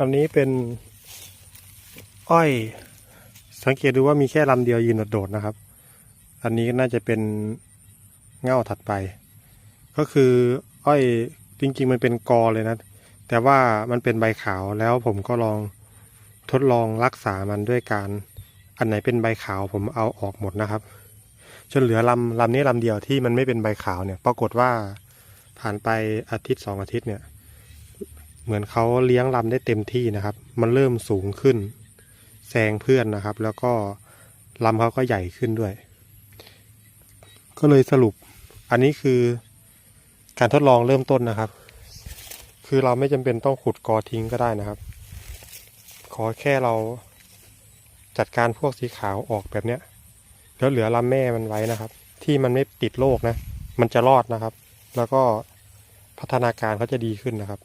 อันนี้เป็นอ้อย สังเกตดูว่ามีแค่ลำเดียวยืนโดดนะครับ อันนี้น่าจะเป็นเง่าถัดไป ก็คืออ้อยจริง ๆ มันเป็นกอเลยนะ แต่ว่ามันเป็นใบขาวแล้วผมก็ลองทดลองรักษามันด้วยการอันไหนเป็นใบขาวผมเอาออกหมดนะครับ จนเหลือลำลำนี้ลำเดียวที่มันไม่เป็นใบขาวเนี่ย ปรากฏว่าผ่านไปอาทิตย์สองอาทิตย์เนี่ย เหมือนเขาเลี้ยงลำได้เต็มที่นะครับ มันเริ่มสูงขึ้นแซงเพื่อนนะครับ แล้วก็ลำเขาก็ใหญ่ขึ้นด้วย ก็เลยสรุป อันนี้คือการทดลองเริ่มต้นนะครับ คือเราไม่จำเป็นต้องขุดกอทิ้งก็ได้นะครับ ขอแค่เราจัดการพวกสีขาวออกแบบเนี้ยแล้วเหลือลำแม่มันไว้นะครับ ที่มันไม่ติดโรคนะ มันจะรอดนะครับ แล้วก็พัฒนาการเขาจะดีขึ้นนะครับ